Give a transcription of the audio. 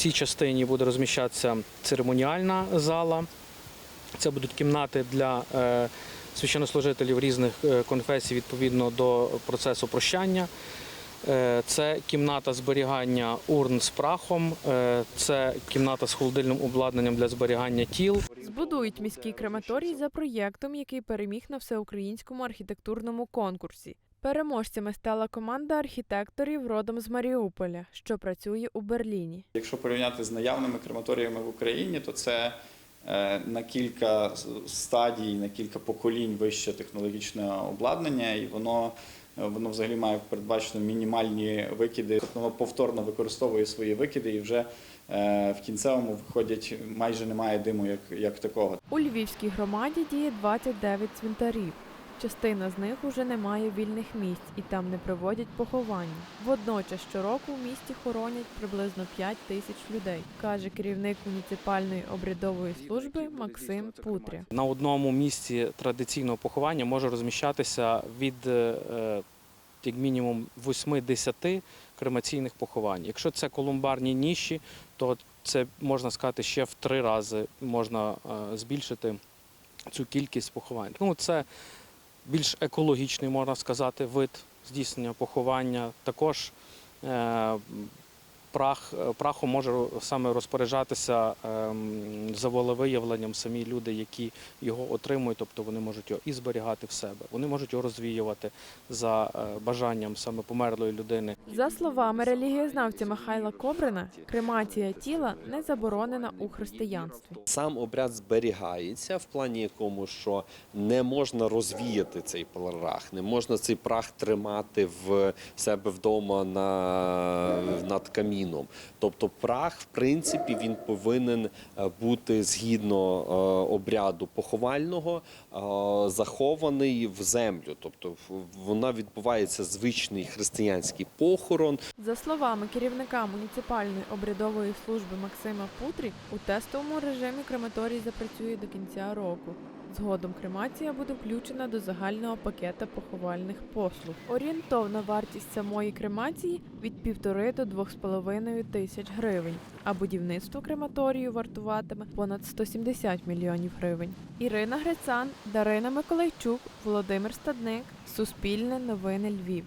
цій частині буде розміщатися церемоніальна зала. Це будуть кімнати для е, священнослужителів різних е, конфесій відповідно до процесу прощання. Е, Це кімната зберігання урн з прахом, це кімната з холодильним обладнанням для зберігання тіл. Збудують міський крематорій за проєктом, який переміг на всеукраїнському архітектурному конкурсі. Переможцями стала команда архітекторів родом з Маріуполя, що працює у Берліні. Якщо порівняти з наявними крематоріями в Україні, то це е, на кілька стадій, на кілька поколінь вище технологічне обладнання, і воно, е, воно взагалі має передбачено мінімальні викиди. Тобто воно повторно використовує свої викиди і вже е, в кінцевому виходять майже немає диму як, як такого. У Львівській громаді діє 29 цвинтарів. Частина з них уже не має вільних місць і там не проводять поховання. Водночас щороку в місті хоронять приблизно 5 тисяч людей, каже керівник муніципальної обрядової служби Максим Путря. На одному місці традиційного поховання може розміщатися від е, як мінімум 8-10 кремаційних поховань. Якщо це колумбарні ніші, то це можна сказати ще в три рази можна е, збільшити цю кількість поховань. Ну, це більш екологічний, можна сказати, вид здійснення поховання. Також е, прах, прахом може саме розпоряджатися ем, за волевиявленням самі люди, які його отримують, тобто вони можуть його і зберігати в себе, вони можуть його розвіювати за е, бажанням саме померлої людини. За словами релігієзнавця Михайла Кобрина, кремація тіла не заборонена у християнстві. Сам обряд зберігається в плані якому, що не можна розвіяти цей прах, не можна цей прах тримати в себе вдома на, над каміном. Тобто прах, в принципі, він повинен е, бути згідно е, обряду поховального е, захований в землю. Тобто вона відбувається звичний християнський похорон, За словами керівника муніципальної обрядової служби Максима Путрі, у тестовому режимі крематорій запрацює до кінця року. Згодом кремація буде включена до загального пакета поховальних послуг. Орієнтовна вартість самої кремації від півтори до двох з половиною тисяч гривень, а будівництво крематорію вартуватиме понад 170 мільйонів гривень. Ірина Грицан, Дарина Миколайчук, Володимир Стадник, Суспільне новини Львів.